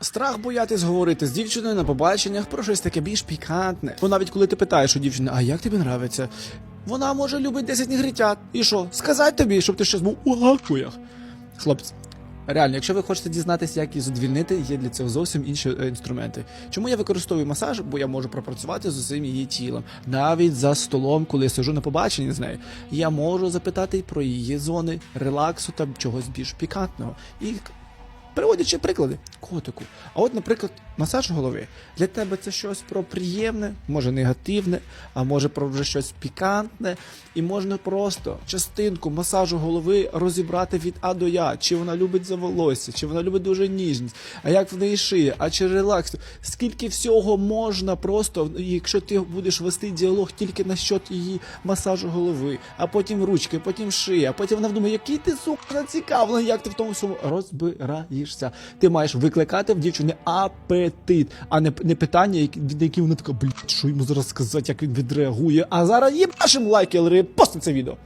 Страх боятись говорити з дівчиною на побаченнях про щось таке більш пікантне. Бо навіть коли ти питаєш у дівчини, а як тобі нравиться? Вона може любить 10 негритят. І що? Сказати тобі, щоб ти щось був у гакуях. Хлопці, реально, якщо ви хочете дізнатися, як її задовільнити, є для цього зовсім інші е, інструменти. Чому я використовую масаж? Бо я можу пропрацювати з усім її тілом. Навіть за столом, коли я сижу на побаченні з нею, я можу запитати про її зони релаксу та чогось більш пікантного. І Приводячи приклади, котику. А от, наприклад, масаж голови. Для тебе це щось про приємне, може негативне, а може про вже щось пікантне. І можна просто частинку масажу голови розібрати від А до Я. Чи вона любить за волосся, чи вона любить дуже ніжність, а як в неї шиє, а чи релакс. Скільки всього можна просто, якщо ти будеш вести діалог тільки на счет її масажу голови, а потім ручки, потім шия, а потім вона думає, який ти сука зацікавлений, як ти в тому всьому розбираєшся. Ти маєш викликати в дівчини апетит, а не, не питання, які- від яких вона така, блядь, що йому зараз сказати, як він відреагує. А зараз їбашим лайки, але пости це відео.